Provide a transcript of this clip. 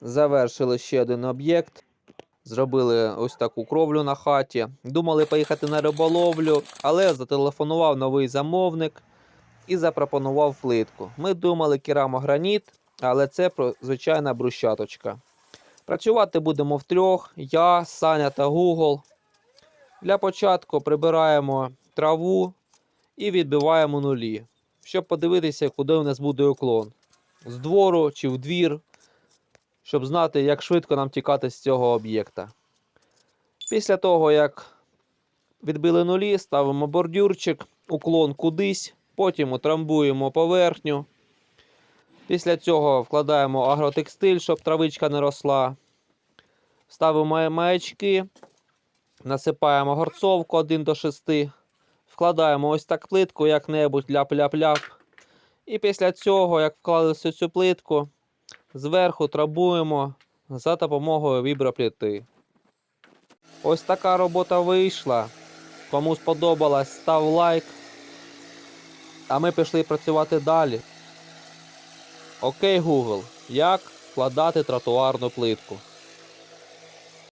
Завершили ще один об'єкт. Зробили ось таку кровлю на хаті. Думали поїхати на риболовлю, але зателефонував новий замовник і запропонував плитку. Ми думали керамограніт, але це звичайна брусчаточка. Працювати будемо втрьох: я, Саня та Google. Для початку прибираємо траву і відбиваємо нулі, щоб подивитися, куди у нас буде уклон. З двору чи в двір, щоб знати, як швидко нам тікати з цього об'єкта. Після того, як відбили нулі, ставимо бордюрчик, уклон кудись, потім утрамбуємо поверхню. Після цього вкладаємо агротекстиль, щоб травичка не росла. Ставимо маячки, насипаємо горцовку 1 до 6, вкладаємо ось так плитку, як-небудь ляп-ляп-ляп. І після цього, як вклали всю цю плитку, зверху трабуємо за допомогою вібропліти. Ось така робота вийшла. Кому сподобалось, став лайк. А ми пішли працювати далі. Окей, Google, як вкладати тротуарну плитку?